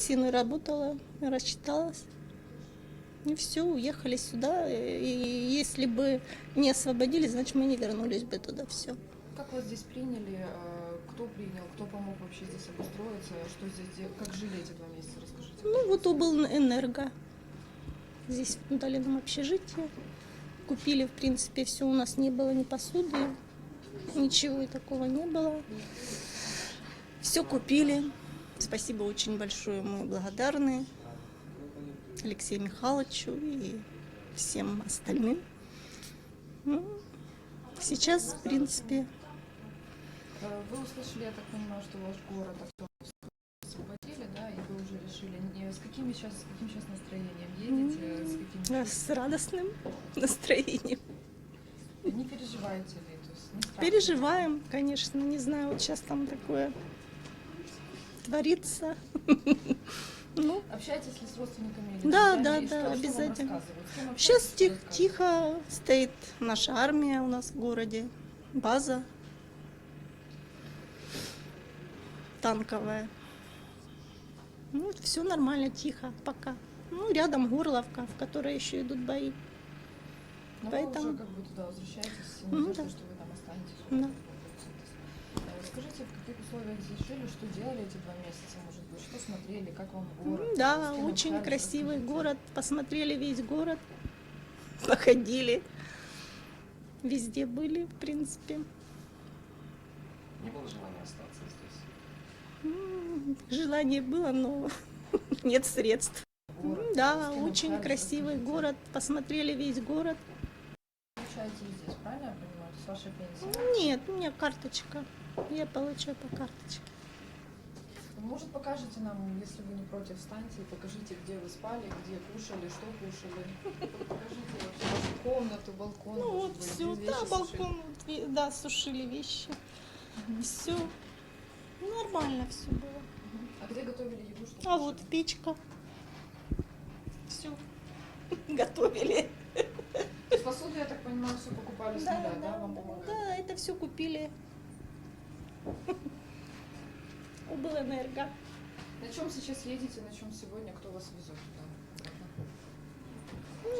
пенсии работала, рассчиталась. И все, уехали сюда. И если бы не освободили, значит, мы не вернулись бы туда. Все. Как вас здесь приняли? э, Кто принял? Кто помог вообще здесь обустроиться? Что здесь Как жили эти два месяца? Расскажите. Ну, вот убыл энерго. Здесь дали нам общежитие. Купили, в принципе, все. У нас не было ни посуды, ничего и такого не было. Все купили. Спасибо очень большое. Мы благодарны Алексею Михайловичу и всем остальным. Ну, сейчас, в принципе, Вы услышали, я так понимаю, что ваш город освободили, да, и вы уже решили, с какими сейчас, с каким сейчас настроением едете, с каким с радостным настроением. Не переживаете ли? То есть не страшно? Переживаем, конечно, не знаю, вот сейчас там такое творится. Ну, Общаетесь ли с родственниками? или Да, да, да, вам обязательно. сейчас тих- тихо стоит наша армия у нас в городе, база танковая. Ну, все нормально, тихо, пока. Ну, рядом Горловка, в которой еще идут бои. Но поэтому- вы уже как бы туда возвращаетесь, Ну, да. что вы там останетесь. Да. Э, Скажите, в каких условиях здесь жили, что делали эти два месяца, может быть, что смотрели, как вам город? М, Да, очень общались, красивый расскажите. город. Посмотрели весь город. Походили. Везде были, в принципе. Не было желания остаться здесь? Желание было, но нет средств. Город, Да, очень красивый расскажите. город. Посмотрели весь город. Получаете здесь, правильно я понимаю, с вашей пенсии? Нет, у меня карточка. Я получаю по карточке. Может, покажете нам, если вы не против, встаньте и покажите, где вы спали, где кушали, что кушали. Покажите вашу комнату, балкон. Ну вот быть, все, да, балкон, сушили. вот да, сушили вещи. Все. Нормально все было. А где готовили еду? Что А вот кушали? печка. Все. Готовили. Посуду, я так понимаю, все покупали с нуля, да, вам помогали? да, это все купили. Убыл энерго. На чем сейчас едете, на чем сегодня, кто вас везет туда?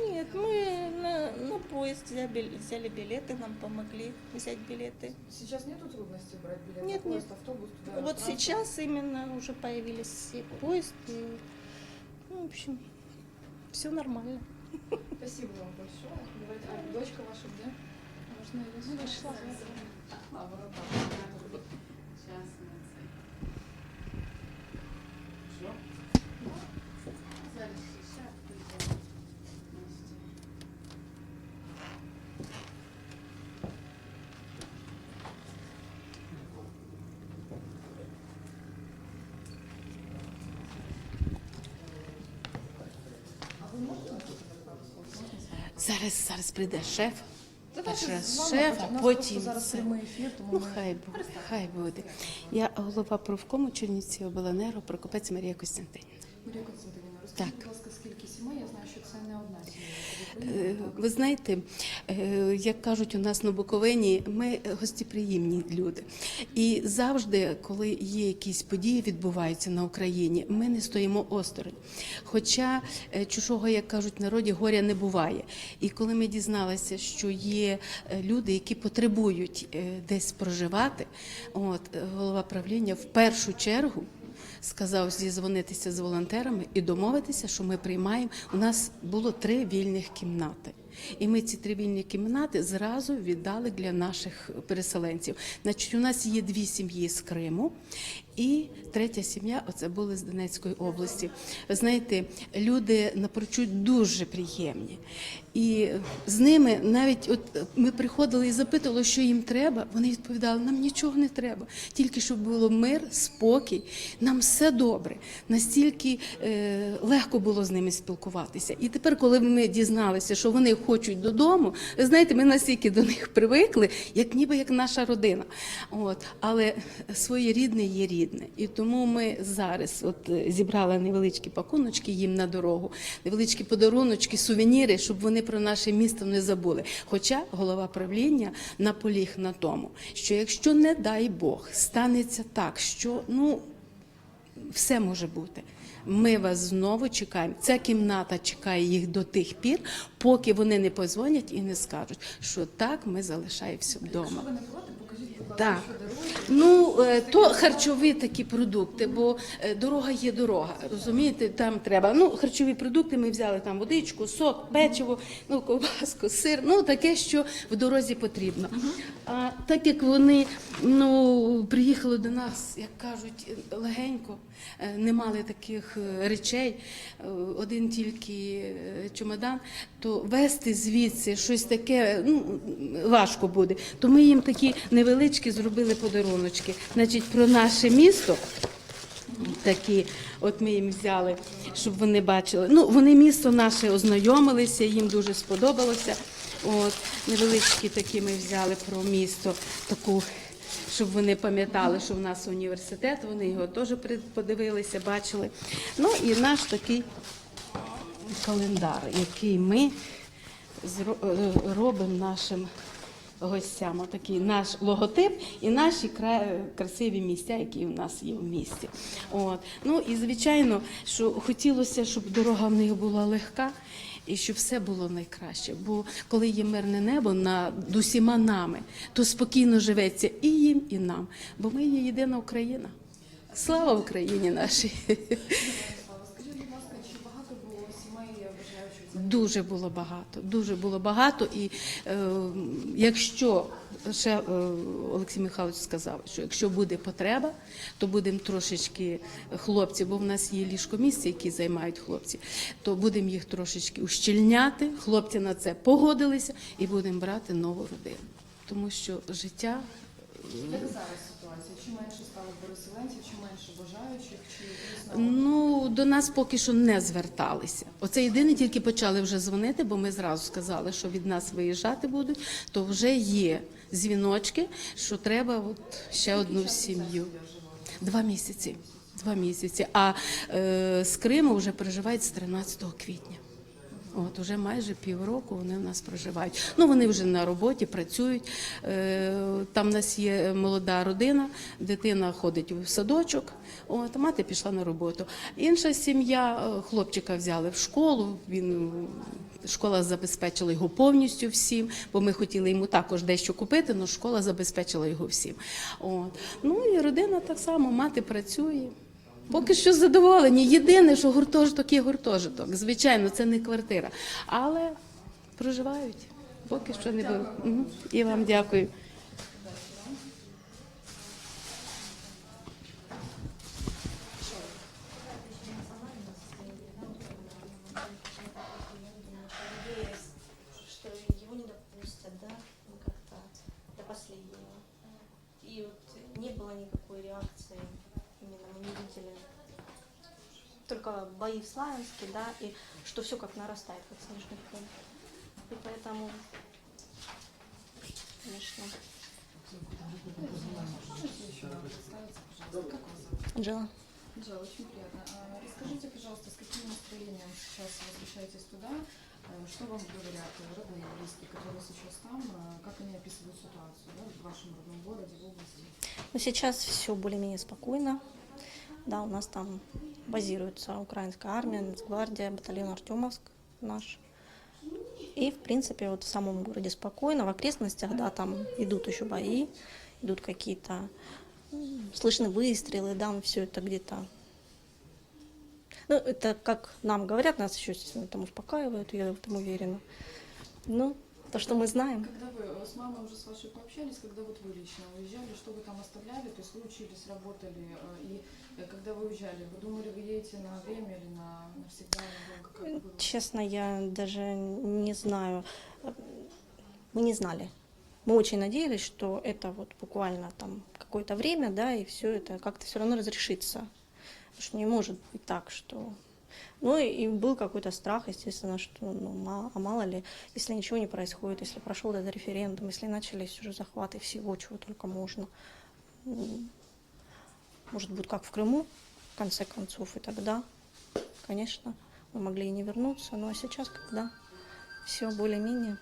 Нет, мы на, на поезд взяли, взяли билеты, нам помогли взять билеты. Сейчас нету трудностей брать билет Нет, поезд, автобус туда? вот транспорт? сейчас именно уже появились все поезд. И, ну, в общем, все нормально. Спасибо вам большое. Давайте, дочка ваша где? Можно ее сюда? Вышла. А, ворота. Зараз, зараз прийде шеф. Шеф, потім зараз прямий ефір, тому Ну, хай буде, хай буде. Я голова профкому Чернівці обленерго Прокопець Марія Костянтинівна. Марія Костянтинівна, розкажіть, будь ласка, скільки сімей? Я знаю, що це не одна сім'я. Ви знаєте, е, як кажуть у нас на Буковині, ми гостеприємні люди. І завжди, коли є якісь події, відбуваються на Україні, ми не стоїмо осторонь. Хоча е, чужого, як кажуть народі, горя не буває. І коли ми дізналися, що є е, люди, які потребують е, десь проживати, от е, голова правління в першу чергу сказав зізвонитися з волонтерами і домовитися, що ми приймаємо. У нас було три вільних кімнати. І ми ці три вільні кімнати зразу віддали для наших переселенців. Значить, у нас є дві сім'ї з Криму, і третя сім'я оце були з Донецької області. Ви знаєте, люди напрочуд дуже приємні. І з ними навіть от ми приходили і запитували, що їм треба. Вони відповідали, нам нічого не треба, тільки щоб було мир, спокій, нам все добре. Настільки е, легко було з ними спілкуватися. І тепер, коли ми дізналися, що вони хочуть додому, ви знаєте, ми настільки до них привикли, як ніби як наша родина. От, але своє рідне є рідне. І тому ми зараз от, е, зібрали невеличкі пакуночки їм на дорогу, невеличкі подаруночки, сувеніри, щоб вони про наше місто не забули. Хоча голова правління наполіг на тому, що якщо не дай Бог станеться так, що ну все може бути. Ми вас знову чекаємо. Ця кімната чекає їх до тих пір, поки вони не позвонять і не скажуть, що так ми залишаємося вдома. Якщо ви не проти, покажіть, будь ласка, Так. Ну, е, то харчові такі продукти, бо е, дорога є дорога. Розумієте, там треба. Ну, харчові продукти ми взяли там водичку, сок, печиво, ну, ковбаску, сир, ну таке, що в дорозі потрібно. А так як вони ну, приїхали до нас, як кажуть, легенько, е, не мали таких речей, один тільки чемодан, то вести звідси щось таке ну, важко буде. То ми їм такі невеличкі зробили подаруночки. Значить, про наше місто. Такі, от ми їм взяли, щоб вони бачили. Ну, вони місто наше ознайомилися, їм дуже сподобалося. От невеличкі такі ми взяли про місто, таку, щоб вони пам'ятали, що в нас університет. Вони його теж подивилися, бачили. Ну і наш такий календар, який ми е, робимо нашим гостям. Отакий наш логотип і наші красиві місця, які у нас є в місті. От. Ну і звичайно, що хотілося, щоб дорога в них була легка. І щоб все було найкраще. Бо коли є мирне небо над усіма нами, то спокійно живеться і їм, і нам. Бо ми є єдина Україна. Слава Україні нашій! Скажіть, будь ласка, чи багато було сімей бажаючих за Дуже було багато, дуже було багато. І е, якщо ще е, Олексій Михайлович сказав, що якщо буде потреба, то будемо трошечки хлопці, бо в нас є ліжкомісця, які займають хлопці, то будемо їх трошечки ущільняти. Хлопці на це погодилися і будемо брати нову родину. Тому що життя Як зараз ситуація? Чи менше стало переселенців, чи менше бажаючих, чи дійсно Ну, до нас поки що не зверталися. Оце єдине, тільки почали вже дзвонити, бо ми зразу сказали, що від нас виїжджати будуть, то вже є дзвіночки, що треба от ще одну сім'ю. Два місяці. Два місяці. А е, з Криму вже проживають з 13 квітня. От уже майже півроку вони в нас проживають. Ну вони вже на роботі працюють. Е, Там в нас є молода родина, дитина ходить в садочок. От мати пішла на роботу. Інша сім'я е, хлопчика взяли в школу. Він школа забезпечила його повністю всім, бо ми хотіли йому також дещо купити, але школа забезпечила його всім. От ну і родина так само, мати працює. Поки що задоволені. Єдине, що гуртожиток є гуртожиток. Звичайно, це не квартира. Але проживають. Поки що не було. Мгм. І вам дякую. Славянске, да, и что все как нарастает, как снежный ком. И поэтому, конечно, можете еще раз представиться, пожалуйста, как вас зовут? Анжела. Анжела, очень приятно. А, Расскажите, пожалуйста, с каким настроением сейчас возвращаетесь туда? Э, Что вам говорят родные и близкие, которые сейчас там? Э, Как они описывают ситуацию да, в вашем родном городе, в области? Но сейчас все более-менее спокойно. Да, у нас там базируется украинская армия, Нацгвардия, батальон Артемовск наш. И, в принципе, вот в самом городе спокойно, в окрестностях, да, там идут еще бои, идут какие-то, слышны выстрелы, да, все это где-то. Ну, это как нам говорят, нас еще, естественно, там успокаивают, я в этом уверена. Ну, то, что мы знаем. Когда вы э, с мамой уже с вашей пообщались, когда вот вы лично уезжали, что вы там оставляли, то есть вы учились, работали, э, и э, когда вы уезжали, вы думали, вы едете на время или на навсегда, как было? Честно, я даже не знаю. Мы не знали. Мы очень надеялись, что это вот буквально там какое-то время, да, и все это как-то все равно разрешится. Потому что не может быть так, что... Ну и, был какой-то страх, естественно, что, ну, ма- а мало ли, если ничего не происходит, если прошел этот референдум, если начались уже захваты всего, чего только можно. Может, будет как в Крыму, в конце концов, и тогда, конечно, мы могли и не вернуться, но сейчас, когда все более-менее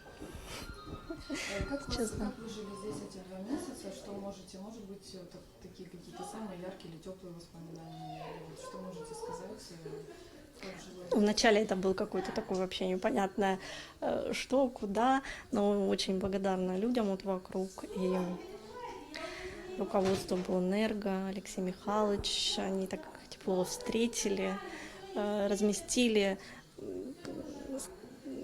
Э, Как, Честно. как вы жили здесь эти два месяца? Что можете, может быть, вот так- такие какие-то самые яркие или теплые воспоминания? Что можете сказать? Вначале это был какой-то такой вообще непонятное, э, что, куда, но очень благодарна людям вот вокруг. И руководство было Энерго, Алексей Михайлович, они так тепло встретили, э, разместили.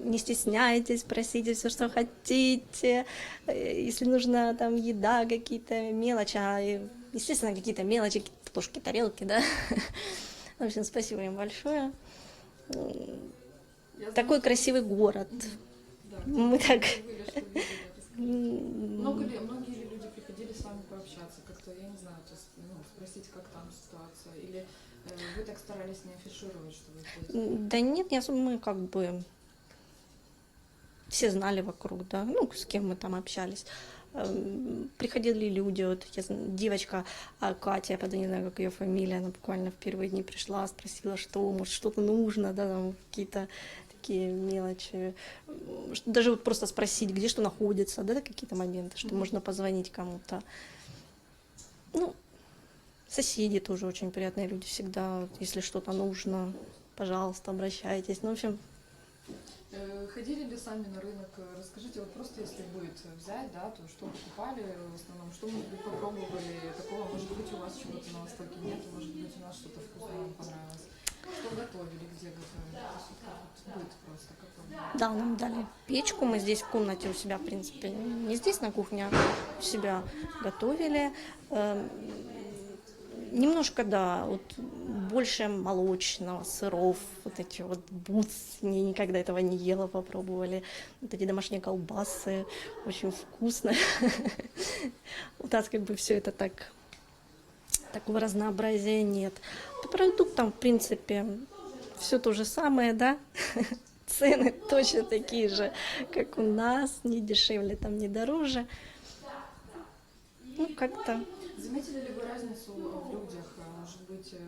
Не стесняйтесь, просите все, что хотите. Если нужна там еда, какие-то мелочи, а, естественно, какие-то мелочи, ложки, тарелки, да. В общем, спасибо им большое. Я Такой красивый город. Да. Мы так- Много ли, многие люди приходили с вами пообщаться, как-то, я не знаю, то есть, ну, спросить, как там ситуация, или э, вы так старались не афишировать, что вы? Да нет, не особо мы как бы все знали вокруг, да, ну, с кем мы там общались. Эм, Приходили люди, вот я девочка а, Катя, я правда не знаю, как ее фамилия, она буквально в первые дни пришла, спросила, что, может, что-то нужно, да, там какие-то такие мелочи. Даже вот просто спросить, где что находится, да, какие-то моменты, что можно позвонить кому-то. Ну, соседи тоже очень приятные люди всегда, если что-то нужно, пожалуйста, обращайтесь. Ну, в общем, Ходили ли сами на рынок? Э, Расскажите, вот просто если будет взять, да, то что покупали в основном, что, быть, попробовали такого, может быть, у вас чего-то на Востоке нет, может быть, у нас что-то вкусное вам понравилось. Что готовили, где готовили? Вот как быт просто какой. да, нам дали печку, мы здесь в комнате у себя, в принципе, не здесь на кухне, а у себя готовили. Немножко, да, вот больше молочного, сыров, вот эти вот бутс, я никогда этого не ела, попробовали. Вот эти домашние колбасы, очень вкусно. У нас как бы все это так, такого разнообразия нет. По продуктам, в принципе, все то же самое, да? Цены точно такие же, как у нас, не дешевле, там не дороже. Ну, как-то Заметили ли вы разницу в людях? Э, Может быть, э,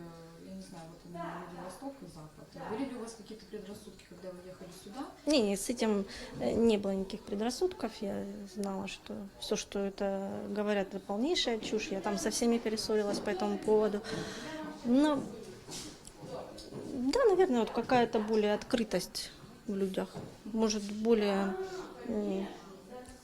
я не знаю, вот именно люди Восток и Запад. Были ли у вас какие-то предрассудки, когда вы ехали сюда? Не, не, с этим э, не было никаких предрассудков. Я знала, что все, что это говорят, это полнейшая чушь. Я там со всеми перессорилась по этому поводу. Но, да, наверное, вот какая-то более открытость в людях. Может, более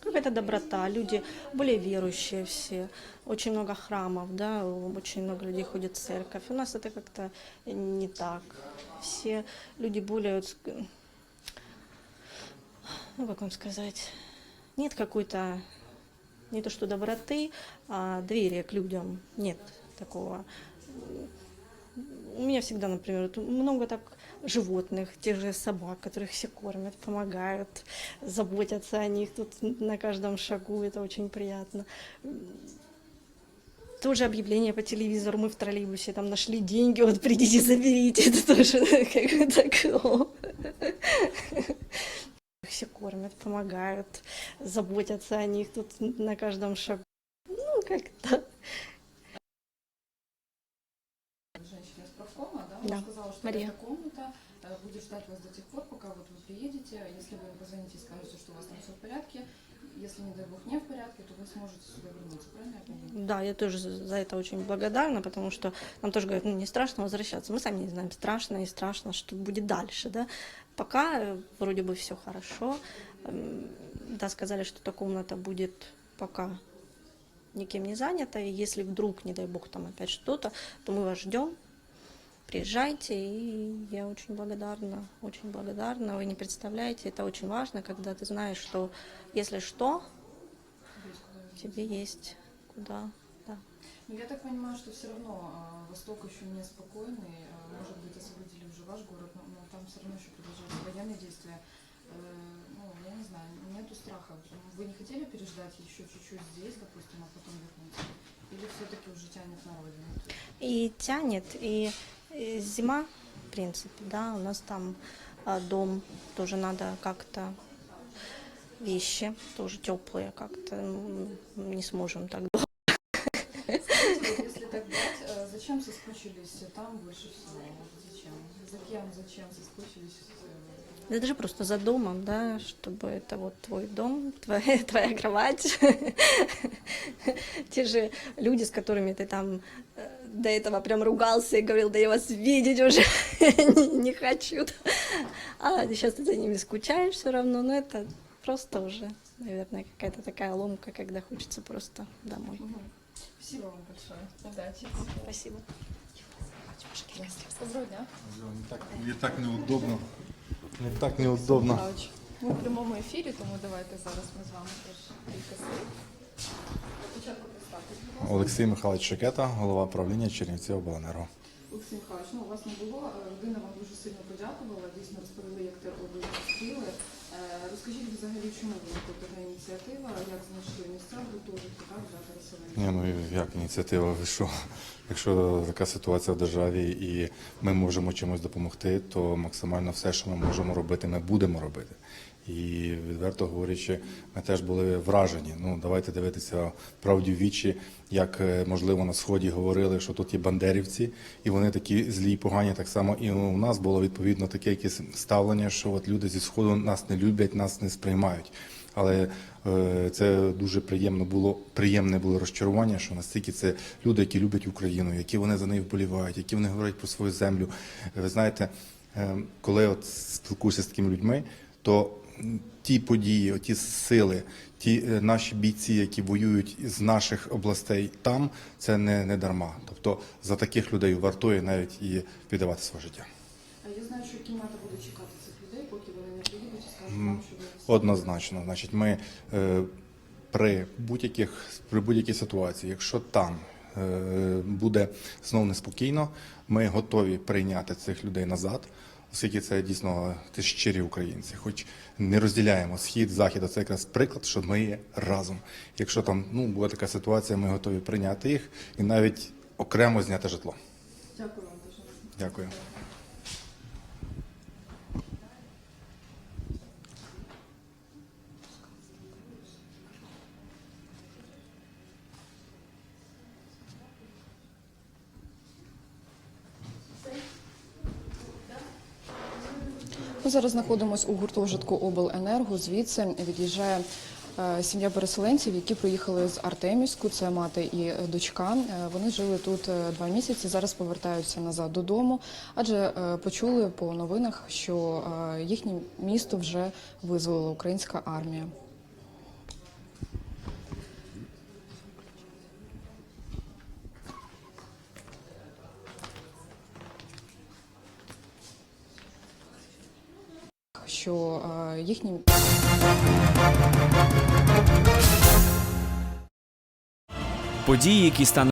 какая-то доброта. Люди более верующие все. Очень много храмов, да, очень много людей ходит в церковь. У нас это как-то не так. Все люди более ну как вам сказать, нет какой-то, не то что доброты, а доверия к людям. Нет такого. У меня всегда, например, много так животных, тех же собак, которых все кормят, помогают, заботятся о них тут на каждом шагу, это очень приятно. Тоже объявление по телевизору, мы в троллейбусе там нашли деньги, вот придите, заберите, это тоже как бы такого. Все кормят, помогают, заботятся о них тут на каждом шагу. Ну, как-то. Женщина из профкома, да, Да, сказала, что Мария. эта комната э, будет ждать вас до тех пор, пока вот вы приедете. Если вы позвоните и скажете, что у вас там все в порядке, если, не дай бог, не в порядке, то вы сможете сюда вернуться, правильно я понимаю? Да, я тоже за за это очень благодарна, потому что нам тоже говорят, ну не страшно возвращаться. Мы сами не знаем, страшно и страшно, что будет дальше, да. Пока э, вроде бы все хорошо. Эм, Да, сказали, что эта комната будет пока никем не занята, и если вдруг, не дай бог, там опять что-то, то мы вас ждем. Приезжайте, и я очень благодарна, очень благодарна. Вы не представляете, это очень важно, когда ты знаешь, что если что, тебе есть куда, да. Но я так понимаю, что все равно э, Восток еще не спокойный. э, Может быть, освободили уже ваш город, но, но там все равно еще продолжаются военные действия. Э, Ну, я не знаю, нету страха. Вы не хотели переждать еще чуть-чуть здесь, допустим, а потом вернуться? Или все-таки уже тянет на родину? И тянет, и зима, в принципе, да, у нас там а, дом, тоже надо как-то вещи, тоже теплые, как-то не сможем так долго. Если так брать, э, зачем соскучились там больше всего? Зачем? За кем, зачем соскучились? э, Да даже просто за домом, да, чтобы это вот твой дом, твоя, твоя кровать. Те же люди, с которыми ты там э, до этого прям ругался и говорил, да я вас видеть уже не, не хочу. А сейчас ты за ними скучаешь все равно, но это просто уже, наверное, какая-то такая ломка, когда хочется просто домой. Спасибо вам большое. Удачи. Спасибо. Доброго дня. Мне так, мне так неудобно. Мне так неудобно. Михайлович, Ми в прямому ефірі, тому давайте зараз ми з вами теж кілька слів. Олексій Михайлович Шекета, голова правління Чернівці обленерго. Олексій Михайлович, ну у вас не було. Е, Людина вам дуже сильно подякувала. Дійсно розповіли, як те ви зустріли. Е, Розкажіть взагалі, чому виникла така ініціатива, як знайшли місця в гуртожитку, так, для переселення? Ні, ну як ініціатива, ви що? Якщо така ситуація в державі і ми можемо чимось допомогти, то максимально все, що ми можемо робити, ми будемо робити. І відверто говорячи, ми теж були вражені. Ну давайте дивитися правді в вічі, як е, можливо на сході говорили, що тут є бандерівці, і вони такі злі і погані. Так само і у нас було відповідно таке якесь ставлення, що от люди зі сходу нас не люблять, нас не сприймають. Але е, це дуже приємно було приємне було розчарування, що настільки це люди, які люблять Україну, які вони за неї вболівають, які вони говорять про свою землю. Ви знаєте, е, коли от спілкуюся з такими людьми, то ті події, ті сили, ті е, наші бійці, які воюють з наших областей там, це не, не дарма. Тобто за таких людей вартує навіть і віддавати своє життя. А Я знаю, що кімната буде чекати цих людей, поки вони не приїдуть і скажуть вам, що ви Однозначно, значить, ми е, при будь-яких при будь-якій ситуації, якщо там е, буде знов неспокійно, ми готові прийняти цих людей назад, оскільки це дійсно ти щирі українці, хоч не розділяємо схід, захід, а це якраз приклад, що ми є разом. Якщо там ну була така ситуація, ми готові прийняти їх і навіть окремо зняти житло. Дякую вам дуже. Дякую. Ми зараз знаходимося у гуртожитку обленерго. Звідси від'їжджає е, сім'я переселенців, які приїхали з Артемівську. Це мати і дочка. Е, Вони жили тут е, два місяці. Зараз повертаються назад додому, адже почули по новинах, що їхнє місто вже визволила українська армія. Що е, їхнє Події, які стануть